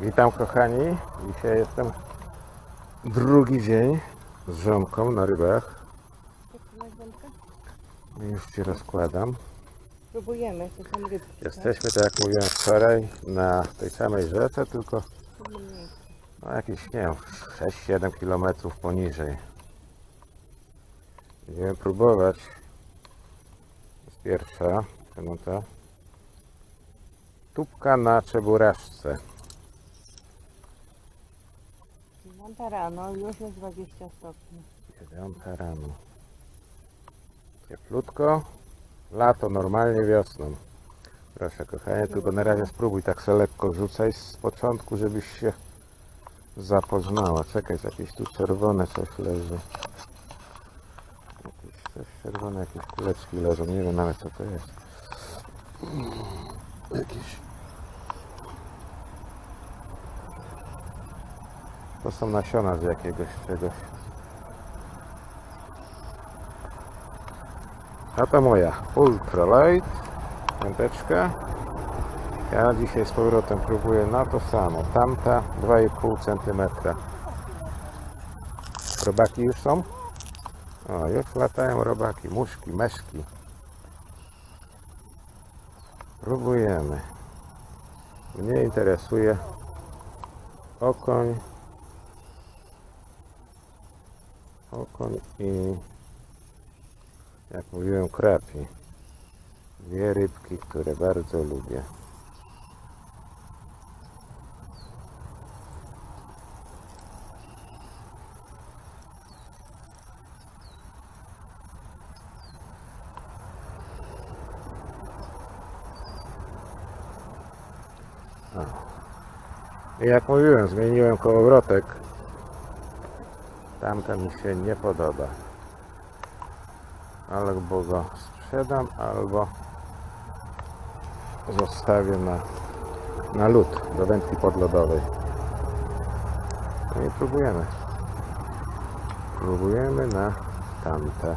Witam kochani. Dzisiaj jestem drugi dzień z żonką na rybach. Już Ci rozkładam. Próbujemy, to są rybki. Jesteśmy, tak jak mówiłem wczoraj, na tej samej rzece, tylko Tak? no jakieś, nie wiem, 6-7 km poniżej. Będziemy próbować. Jest pierwsza minuta. Tubka na czeburaszce. Dziewiąta rano, już jest 20 stopni. 9 rano. Cieplutko. Lato normalnie wiosną. Proszę kochanie, tylko na razie spróbuj tak se lekko rzucaj z początku, żebyś się zapoznała. Czekaj, jakieś tu czerwone coś leży. Jakieś coś czerwone, jakieś kuleczki leżą. Nie wiem nawet co to jest. Jakieś. To są nasiona z jakiegoś czegoś. A to moja ultralight, piąteczka. Ja dzisiaj z powrotem próbuję na to samo. Tamta 2,5 cm. Robaki już są? O, już latają robaki, muszki, meszki. Próbujemy. Mnie interesuje okoń. Okoń i jak mówiłem, krapi. Dwie rybki, które bardzo lubię. Jak mówiłem, zmieniłem kołowrotek. Tamten mi się nie podoba albo go sprzedam, albo zostawię na, na lód do wędki podlodowej. No i próbujemy. Próbujemy na tamte.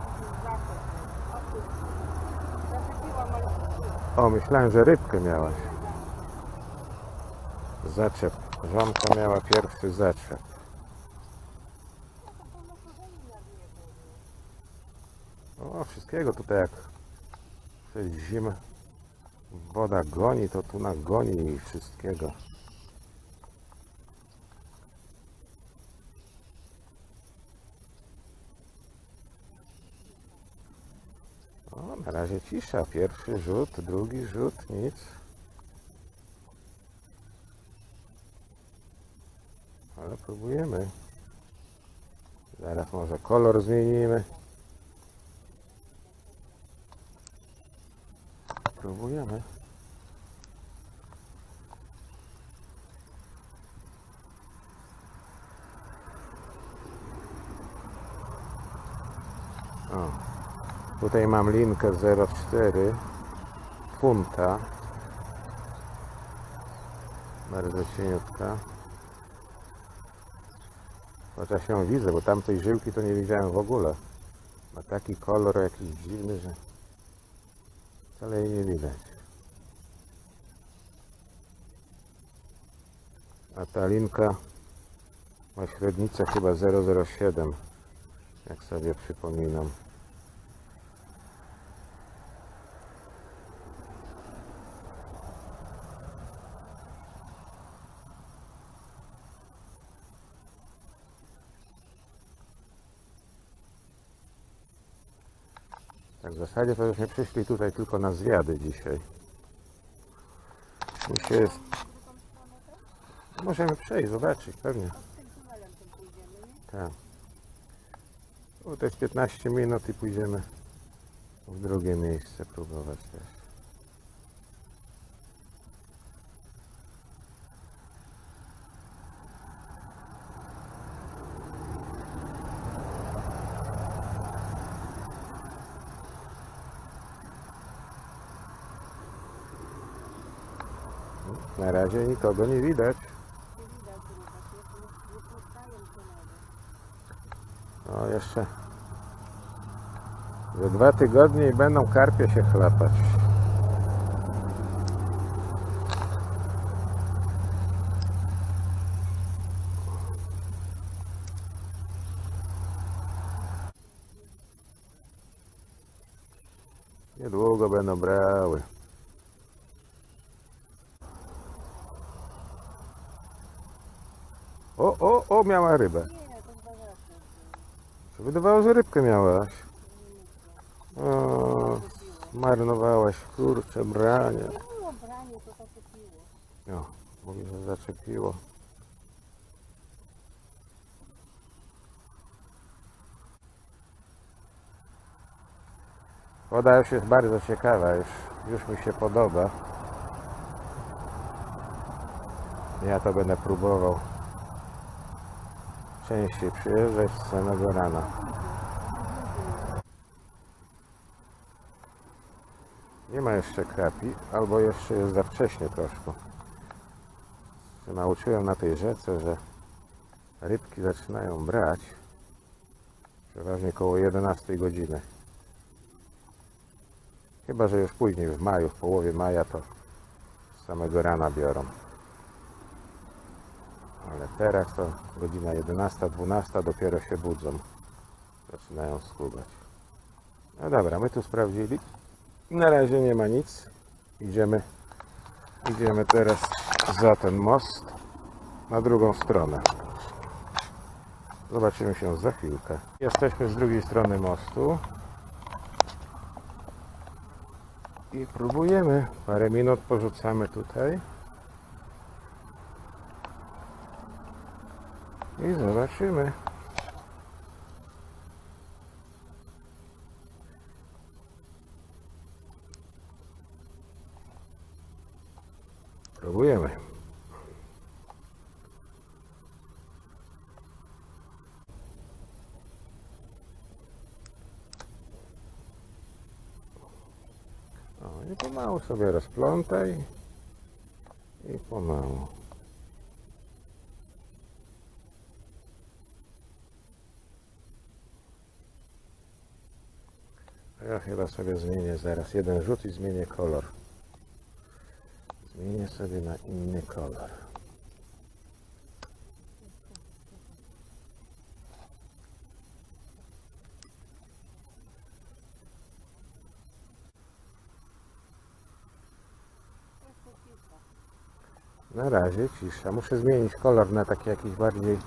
O, myślałem, że rybkę miałaś. Zaczep. Żonka miała pierwszy zaczep. O, wszystkiego tutaj jak zimę woda goni, to tu nagoni i wszystkiego. O, na razie cisza. Pierwszy rzut, drugi rzut, nic. Ale próbujemy. Zaraz może kolor zmienimy. Próbujemy. O, tutaj mam linkę 0,4 funta. Bardzo cieniutka. Chociaż ją widzę, bo tamtej żyłki to nie widziałem w ogóle. Ma taki kolor jakiś dziwny, że wcale jej nie widać. A ta linka ma średnicę chyba 007, jak sobie przypominam. Zasadzie to żeśmy przyszli tutaj tylko na zwiady dzisiaj. Się jest... Możemy przejść, zobaczyć, pewnie. Tak. O, jest 15 minut i pójdziemy w drugie miejsce próbować też. razie nikogo nie widać. No jeszcze za dwa tygodnie i będą karpie się chlapać. Niedługo będą brały. O, o, o, miała rybę. Co wydawało, że rybkę miałaś. O, marnowałaś, kurczę, branie. Było branie, to zaczepiło. No, mówi, że zaczepiło. Woda już jest bardzo ciekawa, już, już mi się podoba. Ja to będę próbował częściej przyjeżdżać z samego rana. Nie ma jeszcze krapi, albo jeszcze jest za wcześnie troszkę. Się nauczyłem na tej rzece, że rybki zaczynają brać przeważnie koło 11 godziny. Chyba, że już później w maju, w połowie maja to z samego rana biorą. Ale teraz to godzina 11, 12 dopiero się budzą. Zaczynają skubać. No dobra, my tu sprawdzili. Na razie nie ma nic. Idziemy, idziemy teraz za ten most na drugą stronę. Zobaczymy się za chwilkę. Jesteśmy z drugiej strony mostu. I próbujemy. Parę minut porzucamy tutaj. I zobaczymy. Próbujemy. O, i pomału sobie rozplątaj. I pomału. A Ja chyba sobie zmienię zaraz jeden rzut i zmienię kolor. Zmienię sobie na inny kolor. Na razie cisza. Muszę zmienić kolor na taki jakiś bardziej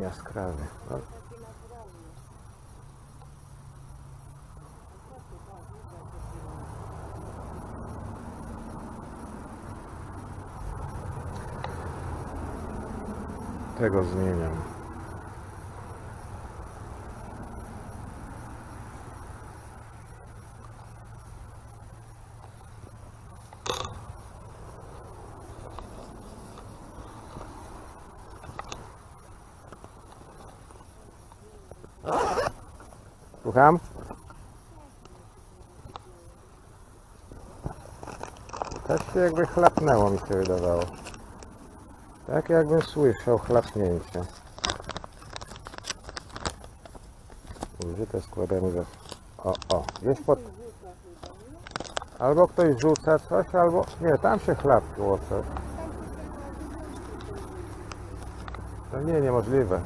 jaskrawy. No, tego zmieniam. Słucham? Tak się jakby chlapnęło mi się wydawało. Tak jakbym słyszał chlapnięcie. Użyte składamy za... O, o, gdzieś pod... Albo ktoś rzuca coś, albo... Nie, tam się chlapło coś. No nie, niemożliwe.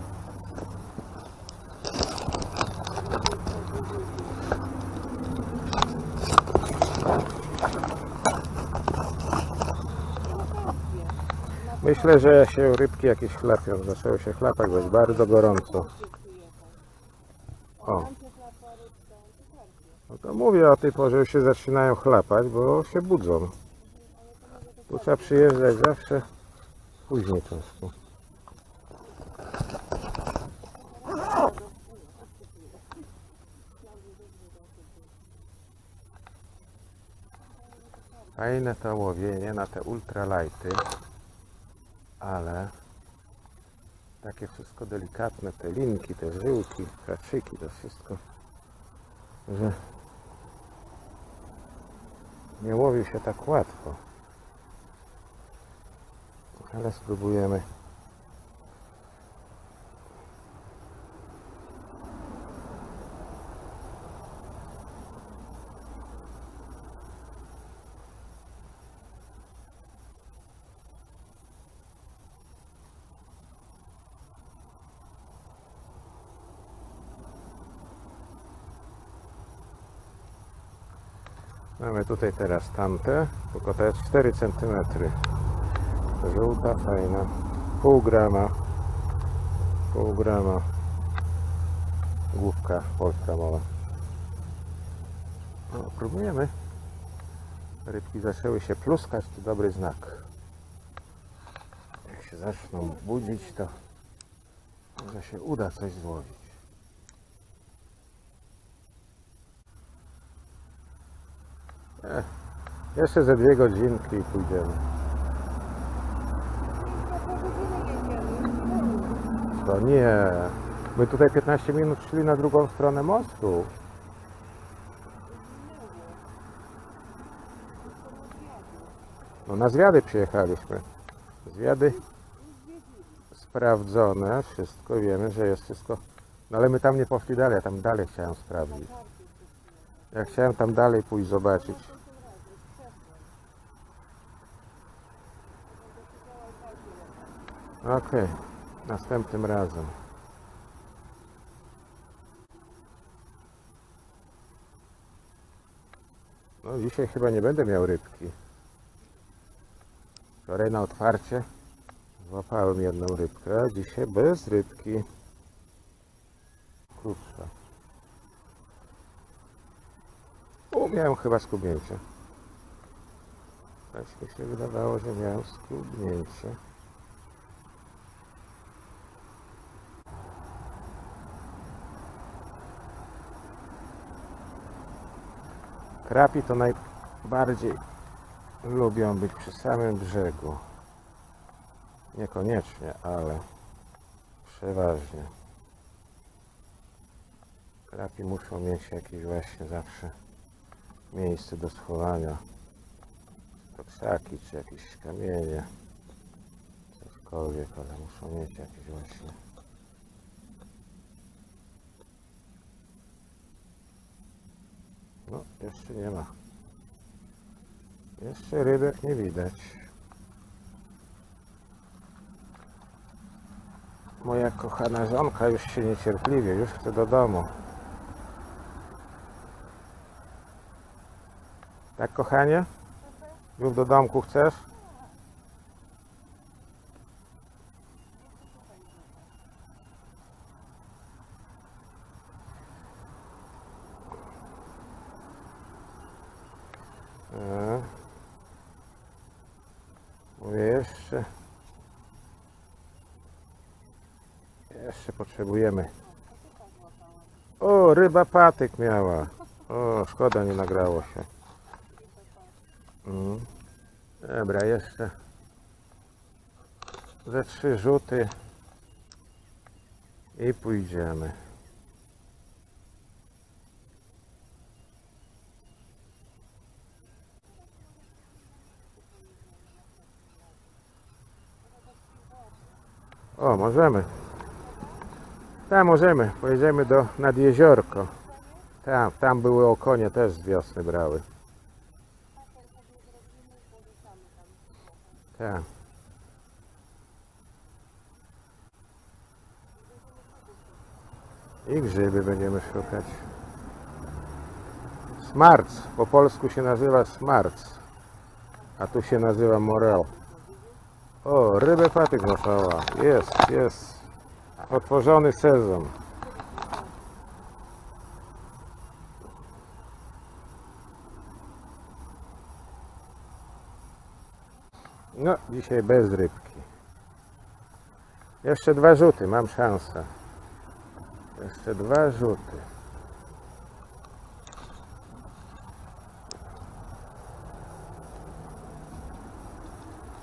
Myślę, że się rybki jakieś chlapią. Zaczęło się chlapać, bo jest bardzo gorąco. O. No to mówię o tej porze, już się zaczynają chlapać, bo się budzą. Tu trzeba przyjeżdżać zawsze później troszkę. Fajne to łowienie na te ultralighty, ale takie wszystko delikatne, te linki, te żyłki, haczyki, to wszystko, że nie łowi się tak łatwo. Ale spróbujemy. Mamy tutaj teraz tamte, tylko to jest 4 cm. Żółta, fajna. Pół grama. Pół grama. Główka polska mowa. No, próbujemy. Rybki zaczęły się pluskać, to dobry znak. Jak się zaczną budzić, to może się uda coś złowić. Jeszcze ze dwie godzinki pójdziemy. To nie. My tutaj 15 minut szli na drugą stronę mostu. No na zwiady przyjechaliśmy. Zwiady sprawdzone, wszystko wiemy, że jest wszystko. No ale my tam nie poszli dalej, ja tam dalej chciałem sprawdzić. Ja chciałem tam dalej pójść zobaczyć. Okej, następnym razem. No dzisiaj chyba nie będę miał rybki. Wczoraj na otwarcie złapałem jedną rybkę, a dzisiaj bez rybki. Krótsza. O, miałem chyba skubnięcie. Tak mi się wydawało, że miałem skubnięcie. Krapi to najbardziej lubią być przy samym brzegu. Niekoniecznie, ale przeważnie. Krapi muszą mieć jakieś właśnie zawsze miejsce do schowania. To czy jakieś kamienie, cośkolwiek, ale muszą mieć jakieś właśnie. No, jeszcze nie ma. Jeszcze rybek nie widać. Moja kochana żonka już się niecierpliwie, już chce do domu. Tak, kochanie? Już do domku chcesz? E. Mówię jeszcze. Jeszcze potrzebujemy. O, ryba patyk miała. O, szkoda nie nagrało się. Mm. Dobra, jeszcze ze trzy rzuty i pójdziemy. O, możemy. Tam możemy. Pojedziemy do nad jeziorko. Tam, tam były okonie też z wiosny brały. Tak. I grzyby będziemy szukać. Smarc. Po polsku się nazywa smarc. A tu się nazywa morel. O, rybę patyk złapała. Jest, jest. Otworzony sezon. No, dzisiaj bez rybki. Jeszcze dwa rzuty, mam szansę. Jeszcze dwa rzuty.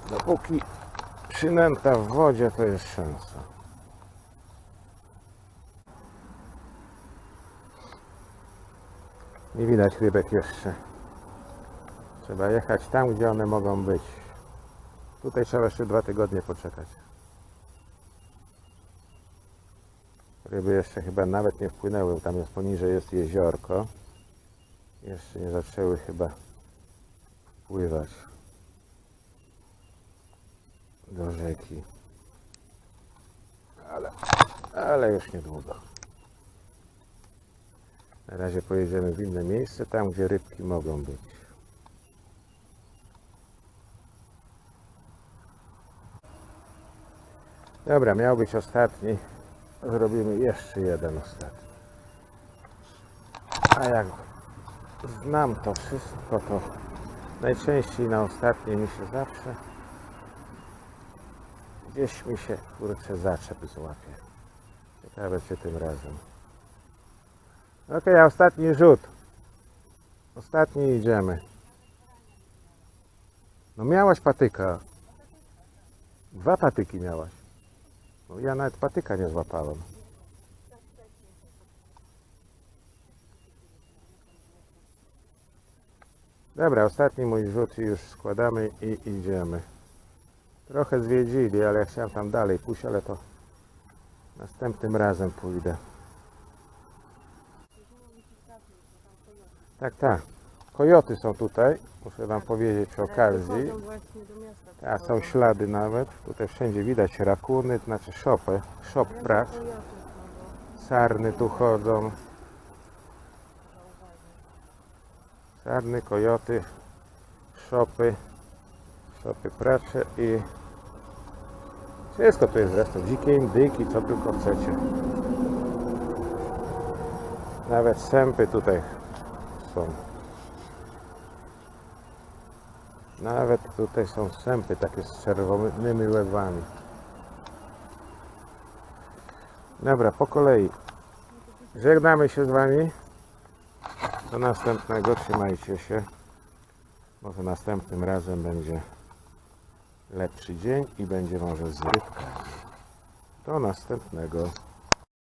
Dopóki przynęta w wodzie, to jest szansa. Nie widać rybek jeszcze. Trzeba jechać tam, gdzie one mogą być. Tutaj trzeba jeszcze dwa tygodnie poczekać. Ryby jeszcze chyba nawet nie wpłynęły. Tam jest poniżej jest jeziorko. Jeszcze nie zaczęły chyba pływać do rzeki. Ale, ale już niedługo. Na razie pojedziemy w inne miejsce, tam gdzie rybki mogą być. Dobra, miał być ostatni. Zrobimy jeszcze jeden ostatni. A jak znam to wszystko, to najczęściej na ostatnie mi się zawsze gdzieś mi się kurczę zaczep złapie. Ciekawe się tym razem. Okej, a ostatni rzut. Ostatni idziemy. No miałaś patyka. Dwa patyki miałaś. No ja nawet patyka nie złapałem. Dobra, ostatni mój rzut już składamy i idziemy. Trochę zwiedzili, ale ja chciałem tam dalej pójść, ale to następnym razem pójdę. Tak, tak. Kojoty są tutaj, muszę wam powiedzieć przy okazji. Do miasta. A są ślady nawet. Tutaj wszędzie widać rakuny, znaczy szopy, szop prac. Sarny tu chodzą. Sarny, kojoty, szopy, szopy pracze i wszystko tu jest zresztą. Dzikie indyki, co tylko chcecie. Nawet sępy tutaj są. Nawet tutaj są sępy takie z czerwonymi łebami. Dobra, po kolei. Żegnamy się z Wami. Do następnego. Trzymajcie się. Może następnym razem będzie lepszy dzień i będzie może z. Do następnego.